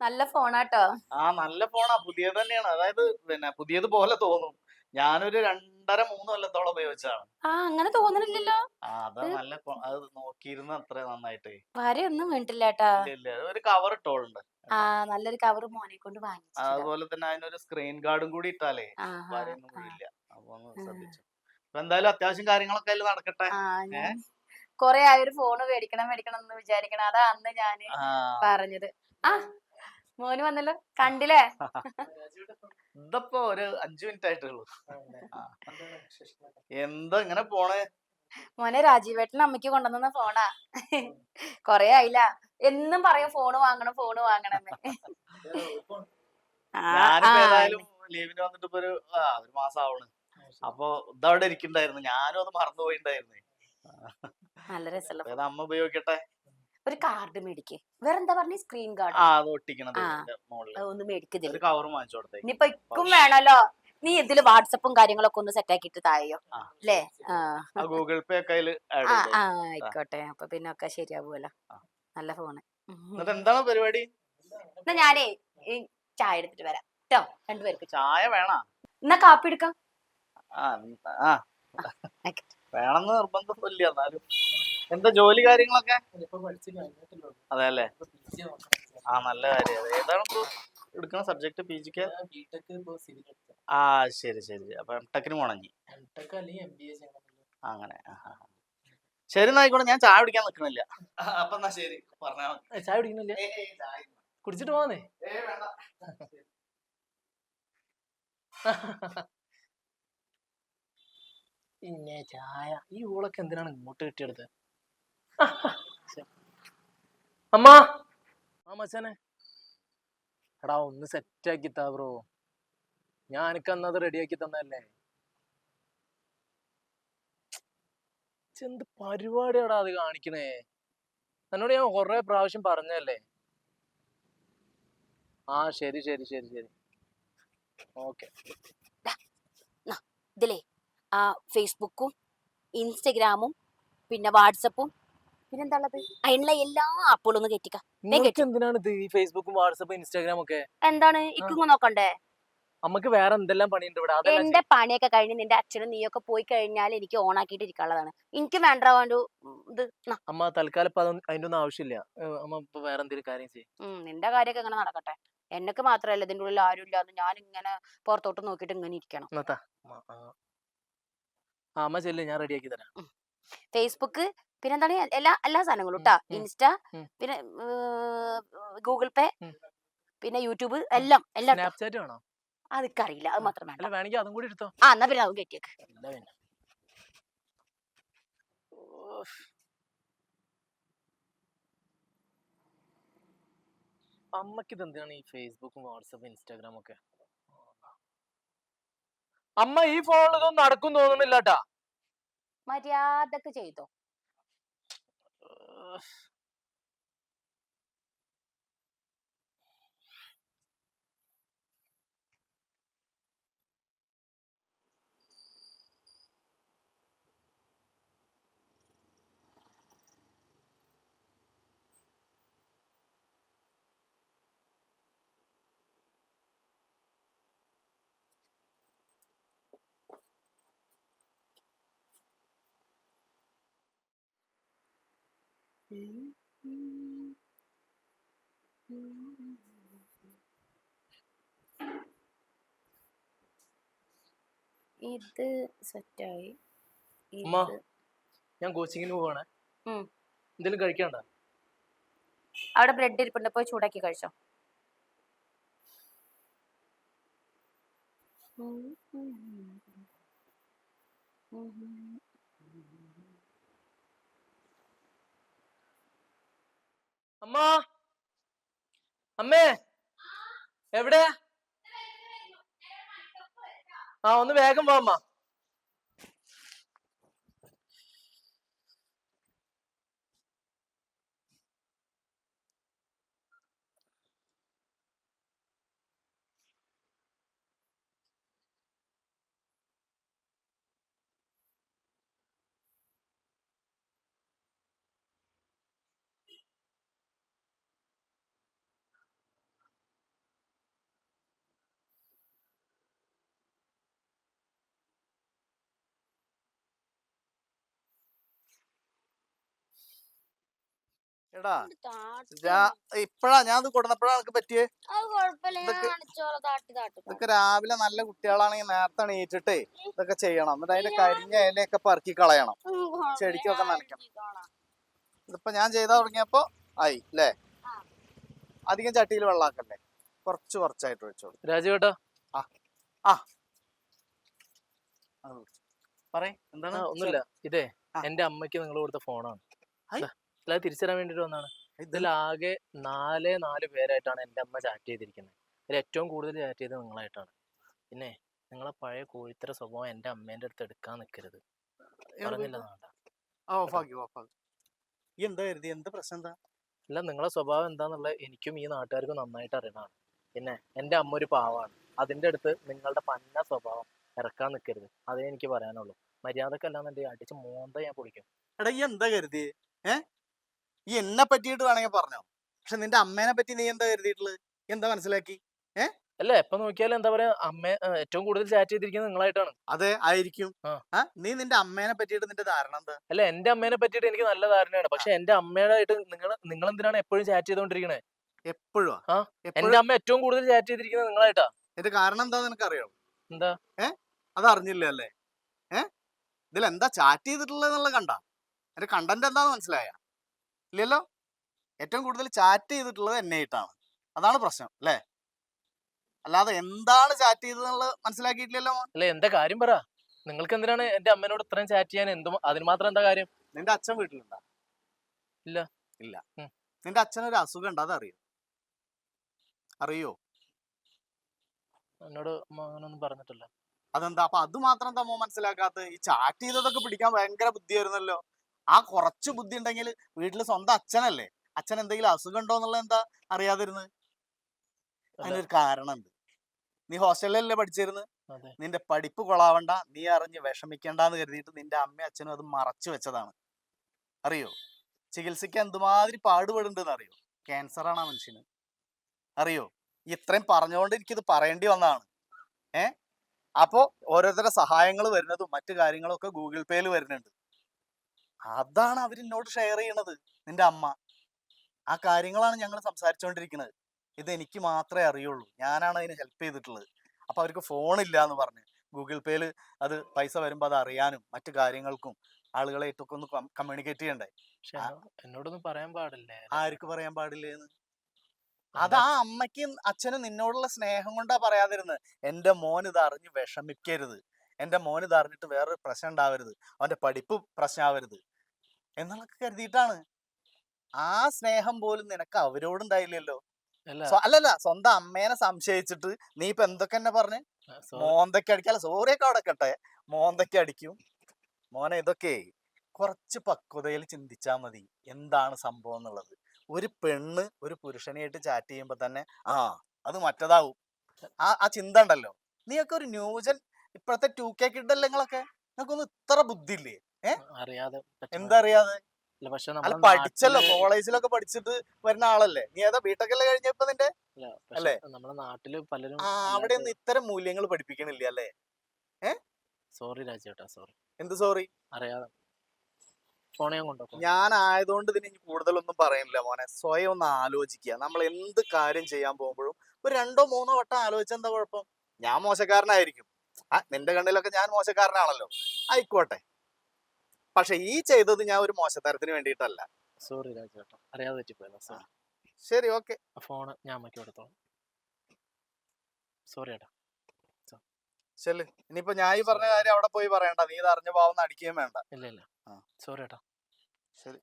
നല്ല ഫോണാട്ടോ. ആ നല്ല ഫോണാ. പുതിയത് തന്നെയാണ്. അതായത് പിന്നെ പുതിയത് പോലെ തോന്നും. ഞാനൊരു രണ്ടര മൂന്ന് കൊല്ലത്തോളം ഉപയോഗിച്ചാണ് ആ അങ്ങനെ തോന്നണില്ലല്ലോ. അതാ നല്ല അത് നോക്കിയിരുന്ന അത്ര നന്നായിട്ട്. വരെയൊന്നും വീണിട്ടില്ല കേട്ടാ ഇല്ല ഇല്ല. ഒരു കവർ ഇട്ടോളുണ്ട് ആ നല്ലൊരു കവർ മോനെ കൊണ്ട് വാങ്ങിച്ചു അതുപോലെ തന്നെ അതിനൊരു സ്ക്രീൻ ഗാർഡും കൂടി ഇട്ടാലേ വരെയൊന്നും കൂടിയില്ല. അപ്പൊ ഒന്ന്. ശ്രദ്ധിച്ചു. അപ്പൊ എന്തായാലും അത്യാവശ്യം കാര്യങ്ങളൊക്കെ അതിൽ നടക്കട്ടെ. കൊറേ ആയൊരു ഫോണ് മേടിക്കണം മേടിക്കണം എന്ന് വിചാരിക്കണം അതാ അന്ന് ഞാൻ പറഞ്ഞത്. ആ മോന് വന്നല്ലോ കണ്ടില്ലേ? ഇതപ്പോ ഒരു അഞ്ചു മിനിറ്റ് ആയിട്ടുള്ളൂ. എന്താ ഇങ്ങനെ പോണേ. മോനെ രാജീവേട്ടൻ അമ്മയ്ക്ക് കൊണ്ടുവന്ന ഫോണാ. കൊറേ ആയില്ല. എന്നും പറയും ഫോണ് വാങ്ങണം ഫോണ് വാങ്ങണം ലീവിന് വന്നിട്ട് ഇപ്പൊ ഒരു ഒരു മാസം ആവണ്. അപ്പൊ ഇതവിടെ ഇരിക്കണ്ടായിരുന്നു. ഞാനും അത് മറന്നുപോയിണ്ടായിരുന്നേ. നല്ല രസമുള്ള അമ്മ ഉപയോഗിക്കട്ടെ? ഒരു കാർഡ് മേടിക്ക്. വേറെന്താ പറഞ്ഞ? സ്ക്രീൻ ആ കാർഡ് അത് ഒട്ടിക്കണത് ആ. ഇതിന്റെ മോളിൽ. ഒന്ന് മേടിക്കുന്നില്ല ഒരു കവർ വാങ്ങിച്ചു കൊടുത്തേ ഇനിയിപ്പൊ ഇക്കും വേണല്ലോ. നീ ഇതിൽ വാട്സപ്പും കാര്യങ്ങളൊക്കെ ഒന്ന് സെറ്റ് ആക്കിയിട്ട് തായോ? ആ. അല്ലേ? ആ. ആ ഗൂഗിൾ പേ ഒക്കെ അതിൽ ആഡ് ആ ചെയ്തു? ആ ആയിക്കോട്ടെ. അപ്പൊ പിന്നെ ഒക്കെ ശരിയാവുമല്ലോ. ആ. നല്ല ഫോണ് എന്നിട്ട് എന്താണ് പരിപാടി? എന്നാ ഞാനേ ഈ ചായ എടുത്തിട്ട് വരാം. കേട്ടോ രണ്ടുപേർക്ക് ചായ. വേണ? എന്നാ കാപ്പി എടുക്കാം. ആ. വേണമെന്ന് നിർബന്ധമൊന്നുമില്ല എന്നാലും. എന്താ ജോലി കാര്യങ്ങളൊക്കെ? അതെ അല്ലേ ആ നല്ല കാര്യം. ഏതാണ് ഇപ്പൊ എടുക്കുന്ന സബ്ജക്ട് പി ജിക്ക് ആ ശരി ശരി. അപ്പൊ എം ടെക്കിന് പോണെങ്കിൽ അങ്ങനെ. ശരി എന്നായിക്കോട്ടെ ഞാൻ ചായ കുടിക്കാൻ നിക്കണില്ല. അപ്പൊ എന്നാ ശരി. പറഞ്ഞാ ചായ പിടിക്കുന്നില്ല കുടിച്ചിട്ട് പോവാന്നേ? പിന്നെ ചായ. ഈ ഊളൊക്കെ എന്തിനാണ് ഇങ്ങോട്ട് കിട്ടിയെടുത്ത്? അമ്മ. ആ മച്ചാനെ. എടാ ഒന്ന് സെറ്റ് ആക്കി താ ബ്രോ. ഞാൻ എനിക്ക് അന്നത് റെഡിയാക്കി തന്നല്ലേ എന്ത് പരിപാടിയാടാ അത് കാണിക്കണേ? എന്നോട് ഞാൻ കുറെ പ്രാവശ്യം പറഞ്ഞല്ലേ ആ ശരി ശരി ശരി ശരി. ഓക്കെ. ഇതിലേ. ആ ഫേസ്ബുക്കും ഇൻസ്റ്റഗ്രാമും പിന്നെ വാട്സപ്പും പിന്നെന്താ ഉള്ളത് അതിനുള്ള എല്ലാ ആപ്പുകളും ഒന്ന് നിങ്ങൾക്ക് എന്തിനാണ് ഇത് ഈ ഫേസ്ബുക്കും വാട്സപ്പും ഇൻസ്റ്റാഗ്രാം ഒക്കെ? എന്താണ്? ഇക്കും നോക്കണ്ടേ? നമുക്ക് വേറെ എന്തെല്ലാം പണിയുണ്ട് ഇവിടെ? എന്റെ പണിയൊക്കെ കഴിഞ്ഞ് നിന്റെ അച്ഛനും നീയൊക്കെ പോയി കഴിഞ്ഞാൽ എനിക്ക് ഓണാക്കിയിട്ട് ഇരിക്കാനുള്ളതാണ് എനിക്ക് വേണ്ട വേണ്ട ഇത്. അമ്മ തൽക്കാലം അതിന്റെ ഒന്നും ആവശ്യമില്ല. അമ്മ ഇപ്പൊ വേറെ എന്തെങ്കിലും കാര്യം ചെയ്യും. നിന്റെ കാര്യമൊക്കെ ഇങ്ങനെ നടക്കട്ടെ. എന്നൊക്കെ മാത്രല്ല ഇതിന്റെ ഉള്ളിൽ ആരും ഇല്ലാന്ന് ഞാൻ ഇങ്ങനെ പുറത്തോട്ട് നോക്കിയിട്ട് ഇങ്ങനെ ഇരിക്കണം. അമ്മ ചെല്ല് ഞാൻ റെഡിയാക്കി തരാം. ഫേസ്ബുക്ക് പിന്നെ എന്താണ് എല്ലാ എല്ലാ സാധനങ്ങളും കേട്ടോ ഇൻസ്റ്റ പിന്നെ ഗൂഗിൾ പേ പിന്നെ യൂട്യൂബ് എല്ലാം എല്ലാം അതൊക്കറിയില്ല. അത് മാത്രം വേണ്ട. അല്ല വേണമെങ്കിൽ അതും കൂടി എടുത്തോ. ആ എന്നാ പിന്നെ അതും ഓഫ്. അമ്മയ്ക്ക് എന്തിനാണ് ഈ ഫേസ്ബുക്കും വാട്സപ്പും ഇൻസ്റ്റാഗ്രാം ഒക്കെ അമ്മ ഈ ഫോണിലൊന്നും ഇതൊന്നും നടക്കും തോന്നുന്നില്ല മര്യാദയ്ക്ക് ചെയ്തോ. Ugh. ഇത് സെറ്റായി അമ്മ. ഞാൻ കോച്ചിങ്ങിന് പോവാണ്. എന്തെങ്കിലും കഴിക്കണ്ട അവിടെ ബ്രെഡ് ഇരിപ്പുണ്ട് പോയി ചൂടാക്കി കഴിച്ചോ അമ്മ അമ്മേ. എവിടെ? ആ ഒന്ന് വേഗം വാ അമ്മ. എടാ ഇപ്പഴാ ഞാൻ കൊടുന്നപ്പോഴാ എനിക്ക് പറ്റിയേ? ഇതൊക്കെ- രാവിലെ നല്ല കുട്ടികളാണെങ്കിൽ നേരത്തെ എണീറ്റിട്ടേ ഇതൊക്കെ ചെയ്യണം. എന്നിട്ട് അതിന്റെ കരിഞ്ഞ ഇലയൊക്കെ പറക്കി കളയണം. ചെടിക്കൊക്കെ നനയ്ക്കണം. ഇതിപ്പോ ഞാൻ ചെയ്താ തുടങ്ങിയപ്പോ ആയി അല്ലേ ആ. അധികം ചട്ടിയിൽ വെള്ളാക്കല്ലേ കുറച്ച് കുറച്ചായിട്ട് വെച്ചോളൂ രാജു കേട്ടോ എന്താണ്? ആ, ഒന്നുമില്ല. ഇതേ ആ. എന്റെ അമ്മയ്ക്ക് നിങ്ങൾ കൊടുത്ത ഫോണാണ്. ഹൈ. അല്ല തിരിച്ചറിയാൻ വേണ്ടിട്ട് വന്നാണ് ഇത് ഇതിലാകെ നാല് നാല് പേരായിട്ടാണ് എന്റെ അമ്മ ചാറ്റ് ചെയ്തിരിക്കുന്നത്. അതിൽ ഏറ്റവും കൂടുതൽ ചാറ്റ് ചെയ്തത് നിങ്ങളായിട്ടാണ്. പിന്നെ നിങ്ങളെ പഴയ കോഴിത്തര സ്വഭാവം എന്റെ അമ്മേന്റെ അടുത്ത് എടുക്കാൻ നിൽക്കരുത് പറഞ്ഞില്ല എന്താ കരുതി എന്താ പ്രശ്നം എന്താ? അല്ല നിങ്ങളെ സ്വഭാവം എന്താന്നുള്ളത് എനിക്കും ഈ നാട്ടുകാർക്കും നന്നായിട്ട് അറിയണതാണ്. പിന്നെ എന്റെ അമ്മ ഒരു പാവാണ്. അതിന്റെ അടുത്ത് നിങ്ങളുടെ പന്ന സ്വഭാവം ഇറക്കാൻ നിൽക്കരുത് അതേ എനിക്ക് പറയാനുള്ളൂ. മര്യാദക്കല്ലാന്നുണ്ടെങ്കിൽ അടിച്ച് മോന്ത ഞാൻ പൊളിക്കും. എടാ എന്താ കരുതി ഏ? ഈ എന്നെ പറ്റിയിട്ട് വേണമെങ്കിൽ പറഞ്ഞോ. പക്ഷെ നിന്റെ അമ്മേനെ പറ്റി നീ എന്താ കരുതിയിട്ടുള്ളത്? എന്താ മനസ്സിലാക്കി? അല്ല എപ്പൊ നോക്കിയാലും എന്താ പറയാ അമ്മ ഏറ്റവും കൂടുതൽ ചാറ്റ് ചെയ്തിരിക്കുന്നത് നിങ്ങളായിട്ടാണ്. അതെ ആയിരിക്കും. നീ നിന്റെ അമ്മേനെ പറ്റിയിട്ട് നിന്റെ ധാരണ എന്താ? അല്ല എന്റെ അമ്മേനെ പറ്റിയിട്ട് എനിക്ക് നല്ല ധാരണയാണ്. പക്ഷെ എന്റെ അമ്മയുടെ ആയിട്ട് നിങ്ങൾ നിങ്ങൾ എന്തിനാണ് എപ്പോഴും ചാറ്റ് ചെയ്തോണ്ടിരിക്കണേ എപ്പോഴും എന്റെ അമ്മ ഏറ്റവും കൂടുതൽ ചാറ്റ് ചെയ്തിരിക്കുന്നത് നിങ്ങളായിട്ടാ. എന്റെ കാരണം എന്താ നിനക്ക് അറിയാം എന്താ? അത് അറിഞ്ഞില്ല അല്ലേ? ഏ? ഇതിൽ എന്താ ചാറ്റ് ചെയ്തിട്ടുള്ളത് എന്നുള്ള കണ്ട? എന്റെ കണ്ടന്റ് എന്താന്ന് മനസ്സിലായ? ഇല്ലല്ലോ. ഏറ്റവും കൂടുതൽ ചാറ്റ് ചെയ്തിട്ടുള്ളത് എന്നെ ആയിട്ടാണ് അതാണ് പ്രശ്നം അല്ലേ? അല്ലാതെ എന്താണ് ചാറ്റ് ചെയ്തതെന്നുള്ളത് മനസ്സിലാക്കിയിട്ടില്ലല്ലോ അല്ല എന്താ കാര്യം പറ. നിങ്ങൾക്ക് എന്തിനാണ് എന്റെ അമ്മനോട് ഇത്രയും ചാറ്റ് ചെയ്യാൻ? എന്തും അതിന് മാത്രം എന്താ കാര്യം? നിന്റെ അച്ഛൻ വീട്ടിലുണ്ടോ? ഇല്ല. ഇല്ല. നിന്റെ അച്ഛനൊരു അസുഖം ഉണ്ട്? അതറിയോ? അറിയോ? എന്നോട് അങ്ങനൊന്നും പറഞ്ഞിട്ടില്ല. അതെന്താ? അപ്പൊ അത് മാത്രം തമ്മോ മനസ്സിലാക്കാത്ത ഈ ചാറ്റ് ചെയ്തതൊക്കെ പിടിക്കാൻ ഭയങ്കര ബുദ്ധിയായിരുന്നല്ലോ. ആ കുറച്ച് ബുദ്ധി ഉണ്ടെങ്കിൽ വീട്ടിൽ സ്വന്തം അച്ഛനല്ലേ? അച്ഛൻ എന്തെങ്കിലും അസുഖം ഉണ്ടോ എന്നുള്ളത് എന്താ അറിയാതിരുന്നത് അതിനൊരു കാരണമുണ്ട്. നീ ഹോസ്റ്റലിലല്ലേ പഠിച്ചിരുന്നു? നിന്റെ പഠിപ്പ് കൊളാവണ്ട. നീ അറിഞ്ഞ് വിഷമിക്കണ്ടെന്ന് കരുതിയിട്ട് നിന്റെ അമ്മയും അച്ഛനും അത് മറച്ചു വെച്ചതാണ്. അറിയോ? ചികിത്സിക്കാൻ എന്തുമാതിരി പാടുപെടുന്നുണ്ടെന്ന് അറിയോ? ക്യാൻസർ ആണ് ആ മനുഷ്യന്. അറിയോ? ഇത്രയും പറഞ്ഞുകൊണ്ട് എനിക്കിത് പറയേണ്ടി വന്നതാണ്. ഏ? അപ്പോ ഓരോരുത്തരുടെ സഹായങ്ങൾ വരുന്നതും മറ്റു കാര്യങ്ങളും ഒക്കെ ഗൂഗിൾ പേയിൽ വരുന്നുണ്ട്. അതാണ് അവർ എന്നോട് ഷെയർ ചെയ്യണത് നിന്റെ അമ്മ. ആ കാര്യങ്ങളാണ് ഞങ്ങൾ സംസാരിച്ചുകൊണ്ടിരിക്കുന്നത് ഇത് എനിക്ക് മാത്രമേ അറിയുള്ളൂ. ഞാനാണ് അതിന് ഹെൽപ്പ് ചെയ്തിട്ടുള്ളത്. അപ്പൊ അവർക്ക് ഫോൺ ഇല്ല എന്ന് പറഞ്ഞ് ഗൂഗിൾ പേയിൽ അത് പൈസ വരുമ്പോൾ അത് അറിയാനും മറ്റു കാര്യങ്ങൾക്കും ആളുകളെ ആളുകളായിട്ടൊക്കെ ഒന്ന് കമ്മ്യൂണിക്കേറ്റ് ചെയ്യണ്ടേ? എന്നോടൊന്നും പറയാൻ പാടില്ലേ ആർക്ക് പറയാൻ പാടില്ലേന്ന്? അത് ആ അമ്മയ്ക്കും അച്ഛനും നിന്നോടുള്ള സ്നേഹം കൊണ്ടാ പറയാതിരുന്നത് എന്റെ മോൻ ഇത് അറിഞ്ഞ് വിഷമിക്കരുത്. എന്റെ മോൻ ഇത് അറിഞ്ഞിട്ട് വേറൊരു പ്രശ്നം ഉണ്ടാവരുത്. അവന്റെ പഠിപ്പ് പ്രശ്നമാവരുത് എന്നുള്ളതൊക്കെ കരുതിയിട്ടാണ്. ആ സ്നേഹം പോലും നിനക്ക് അവരോടുണ്ടായില്ലല്ലോ അല്ല. അല്ലല്ല സ്വന്തം അമ്മേനെ സംശയിച്ചിട്ട് നീ ഇപ്പൊ എന്തൊക്കെ എന്നെ പറഞ്ഞ്? മോന്തക്ക മോന്തയ്ക്ക് അടിക്കാല്ല സോറിയൊക്കെ അവിടെ കട്ടെ മോന്തയ്ക്ക് അടിക്കും. മോനെ ഇതൊക്കെ കുറച്ച് പക്വതയിൽ ചിന്തിച്ചാ മതി എന്താണ് സംഭവം എന്നുള്ളത്. ഒരു പെണ്ണ് ഒരു പുരുഷനെയായിട്ട് ചാറ്റ് ചെയ്യുമ്പോ തന്നെ ആ അത് മറ്റതാവും. ആ ആ ചിന്ത ഉണ്ടല്ലോ. നീയൊക്കെ ഒരു ന്യൂജൻ ഇപ്പോഴത്തെ ടു കെ കിഡല്ലേ നിങ്ങളൊക്കെ നിങ്ങൾക്കൊന്നും ഇത്ര ബുദ്ധി ഇല്ലേ അറിയാതെ എന്താ അറിയാതെ അല്ല പഠിച്ചല്ലോ കോളേജിലൊക്കെ പഠിച്ചിട്ട് വരുന്ന ആളല്ലേ? നീ ഏതാ കഴിഞ്ഞ കഴിഞ്ഞപ്പോ നിന്റെ? അല്ല, നമ്മുടെ നാട്ടിൽ പലരും അവിടെ ഒന്നും ഇത്തരം മൂല്യങ്ങൾ പഠിപ്പിക്കണില്ല അല്ലേ? സോറി രാജേട്ടാ സോറി. എന്ത് സോറി? അറിയാതെ. ഞാൻ ഞാൻ ആയതുകൊണ്ട് ഇതിന് ഇനി കൂടുതലൊന്നും പറയുന്നില്ല മോനെ. സ്വയം ഒന്ന് ആലോചിക്കുക. നമ്മൾ എന്ത് കാര്യം ചെയ്യാൻ പോകുമ്പോഴും ഒരു രണ്ടോ മൂന്നോ വട്ടം ആലോചിച്ച എന്താ കുഴപ്പം? ഞാൻ മോശക്കാരനായിരിക്കും. ആ നിന്റെ കണ്ണിലൊക്കെ ഞാൻ മോശക്കാരനാണല്ലോ. ആയിക്കോട്ടെ. പക്ഷെ ഈ ചെയ്തത് ഞാൻ ഒരു മോശത്തരത്തിന് വേണ്ടിയിട്ടല്ല. സോറി രാജേട്ടാ. അറിയാതെ പറ്റിപ്പോയതാ സോറി. ശരി ഓക്കെ. ഫോണ് ഞാൻ അമ്മയ്ക്ക് കൊടുത്തോളാം. സോറി ഏട്ടാ. ശരി ഇനിയിപ്പോ ഞാൻ ഈ പറഞ്ഞ കാര്യം അവിടെ പോയി പറയണ്ട. നീ ഇത് അറിഞ്ഞ പാവുന്ന അടിക്കുകയും വേണ്ട. ഇല്ല ഇല്ല. സോറി ഏട്ടാ. ശരി.